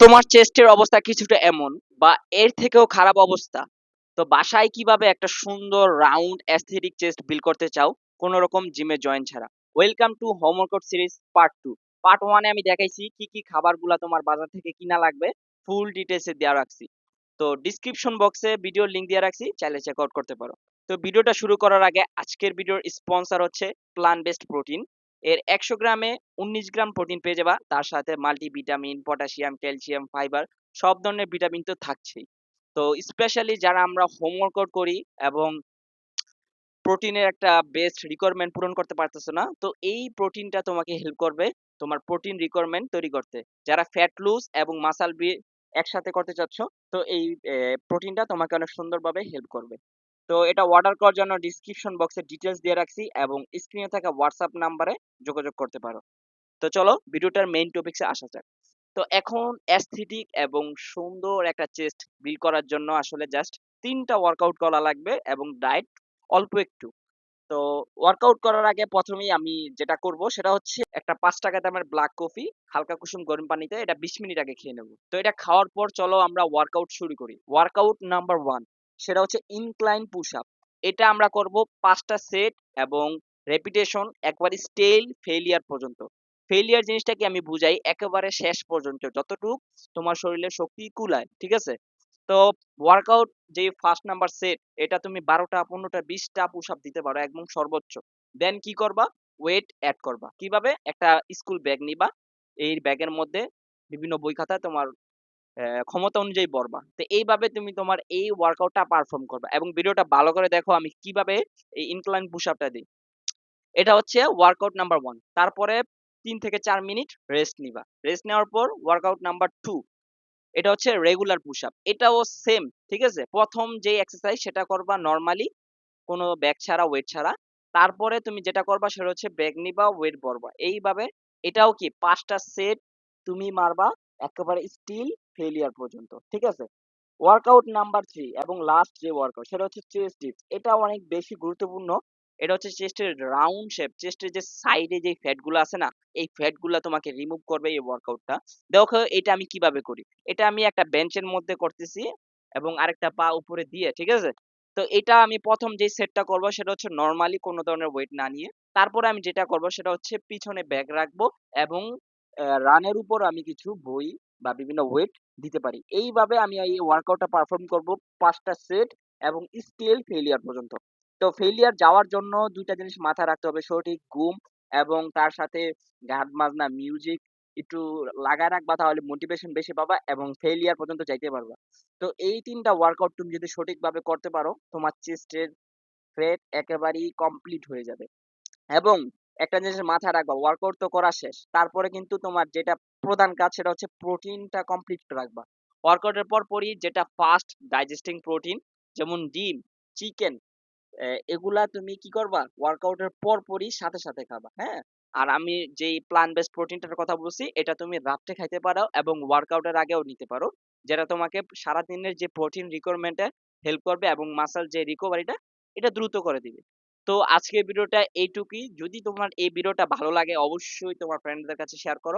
তোমার চেস্টের অবস্থা কিছুটা এমন, বা এর থেকেও খারাপ অবস্থা। তো বাসায় কীভাবে একটা সুন্দর রাউন্ড অ্যাস্থেটিক চেস্ট বিল করতে চাও কোনো রকম জিমে জয়েন ছাড়া। Welcome to home workout series part two part ওয়ানে আমি দেখাইছি কি কি খাবারগুলা তোমার বাজার থেকে কিনা লাগবে। ফুল ডিটেলসে দেওয়া রাখছি। তো ডিসক্রিপশন বক্সে ভিডিওর লিংক দিয়ে রাখছি, চাইলে চেক আউট করতে পারো। তো ভিডিওটা শুরু করার আগে আজকের ভিডিওর স্পন্সর হচ্ছে প্লান বেসড প্রোটিন এর একশো গ্রামে উনিশ গ্রাম প্রোটিন পেয়ে যাবা। তার সাথে মাল্টিভিটামিন পটাশিয়াম ক্যালসিয়াম ফাইবার সব ধরনের ভিটামিন তো থাকছেই। তো স্পেশালি যারা আমরা হোমওয়ার্কআউট করি এবং প্রোটিনের একটা বেস্ট রিকোয়ারমেন্ট পূরণ করতে পারতেছো না, তো এই প্রোটিনটা তোমাকে হেল্প করবে তোমার প্রোটিন রিকোয়ারমেন্ট তৈরি করতে। যারা ফ্যাট লুজ এবং মাসাল একসাথে করতে চাচ্ছ, তো এই প্রোটিনটা তোমাকে অনেক সুন্দরভাবে হেল্প করবে। তো এটা অর্ডার করার জন্য ডিসক্রিপশন বক্সে ডিটেলস দিয়ে রাখছি এবং স্ক্রিনে থাকা হোয়াটসঅ্যাপ নাম্বারে যোগাযোগ করতে পারো। তো চলো, ভিডিওটার মেইন টপিকসে আসা যাক। তো এখন অ্যাস্থেটিক এবং সুন্দর একটা চেস্ট বিল করার জন্য আসলে জাস্ট তিনটা ওয়ার্কআউট করা লাগবে এবং ডায়েট অল্প একটু। তো ওয়ার্কআউট করার আগে প্রথমেই আমি যেটা করব সেটা হচ্ছে একটা পাঁচ টাকা দামের ব্ল্যাক কফি হালকা কুসুম গরম পানিতে, এটা বিশ মিনিট আগে খেয়ে নেব। তো এটা খাওয়ার পর চলো আমরা ওয়ার্কআউট শুরু করি। ওয়ার্কআউট নাম্বার ওয়ান সেটা হচ্ছে ইনক্লাইন পুশ আপ এটা আমরা করব পাঁচটা সেট এবং রেপিটেশন একবারে স্টেল ফেলিয়ার পর্যন্ত। ফেলিয়ার জিনিসটাকে আমি বুঝাই একেবারে শেষ পর্যন্ত, যতটুক তোমার শরীরে শক্তি কুলায়, ঠিক আছে? তো ওয়ার্কআউট যে ফার্স্ট নাম্বার সেট এটা তুমি বারোটা, পনেরোটা, বিশটা পুশ আপ দিতে পারো একদম সর্বোচ্চ। দেন কি করবা? ওয়েট অ্যাড করবা। কীভাবে? একটা স্কুল ব্যাগ নিবা। এই ব্যাগের মধ্যে বিভিন্ন বই খাতা তোমার ক্ষমতা অনুযায়ী বরবা তো এইভাবে তুমি তোমার এই ওয়ার্কআউটটা পারফর্ম করবা এবং ভিডিওটা ভালো করে দেখো আমি কীভাবে এই ইনক্লাইন পুশ আপটা দিই। এটা হচ্ছে ওয়ার্কআউট নাম্বার ওয়ান তারপরে তিন থেকে চার মিনিট রেস্ট নিবা। রেস্ট নেওয়ার পর ওয়ার্কআউট নাম্বার টু এটা হচ্ছে রেগুলার পুশ আপ এটাও সেম ঠিক আছে? প্রথম যে এক্সারসাইজ সেটা করবা নর্মালি কোনো ব্যাগ ছাড়া ওয়েট ছাড়া। তারপরে তুমি যেটা করবা সেটা হচ্ছে ব্যাগ নিবা ওয়েট বরবা এইভাবে এটাও কি পাঁচটা সেট তুমি মারবা, একেবারে স্টিল ফেলিয়ার পর্যন্ত, ঠিক আছে? ওয়ার্কআউট নাম্বার থ্রি এবং লাস্ট যে ওয়ার্কআউট সেটা হচ্ছে চেস্ট ডিপস এটা অনেক বেশি গুরুত্বপূর্ণ। এটা হচ্ছে চেস্টের রাউন্ড শেপ চেস্টের যে সাইডে যে ফ্যাটগুলো আছে না, এই ফ্যাটগুলা তোমাকে রিমুভ করবে এই ওয়ার্কআউটটা দেখো, এটা আমি কীভাবে করি? এটা আমি একটা বেঞ্চের মধ্যে করতেছি এবং আরেকটা পা উপরে দিয়ে, ঠিক আছে? তো এটা আমি প্রথম যে সেটটা করব, সেটা হচ্ছে নর্মালি কোনো ধরনের ওয়েট না নিয়ে। তারপরে আমি যেটা করব, সেটা হচ্ছে পিছনে ব্যাগ রাখব এবং রানের উপর আমি কিছু বই বা বিভিন্ন ওয়েট দিতে পারি। এইভাবে আমি এই ওয়ার্কআউটটা পারফর্ম করব পাঁচটা সেট এবং স্কেল ফেলিয়ার পর্যন্ত। তো ফেলিয়ার যাওয়ার জন্য দুইটা জিনিস মাথায় রাখতে হবে সঠিক ঘুম এবং তার সাথে গান বাজনা মিউজিক একটু লাগায় রাখবা তাহলে মোটিভেশন বেশি পাবা এবং ফেলিয়ার পর্যন্ত যাইতে পারবা। তো এই তিনটা ওয়ার্কআউট তুমি যদি সঠিকভাবে করতে পারো তোমার চেস্টের ফ্রেট একেবারেই কমপ্লিট হয়ে যাবে। এবং একটা জিনিস মাথায় রাখবা ওয়ার্কআউট তো করা শেষ। তারপরে কিন্তু তোমার যেটা প্রধান কাজ সেটা হচ্ছে প্রোটিনটা কমপ্লিট রাখবা। ওয়ার্কআউটের পর পরই যেটা ফাস্ট ডাইজেস্টিং প্রোটিন যেমন ডিম চিকেন এগুলা তুমি কি করবা? ওয়ার্কআউটের পর পরই সাথে সাথে খাবা হ্যাঁ? আর আমি যেই প্লান বেস প্রোটিনটার কথা বলছি, এটা তুমি রাত্রে খাইতে পারো এবং ওয়ার্কআউটের আগেও নিতে পারো, যেটা তোমাকে সারাদিনের যে প্রোটিন রিকোয়ারমেন্টে হেল্প করবে এবং মাসাল যে রিকভারিটা এটা দ্রুত করে দিবে। তো আজকের ভিডিওটা এইটুকুই। যদি তোমার এই ভিডিওটা ভালো লাগে, অবশ্যই তোমার ফ্রেন্ডদের কাছে শেয়ার করো।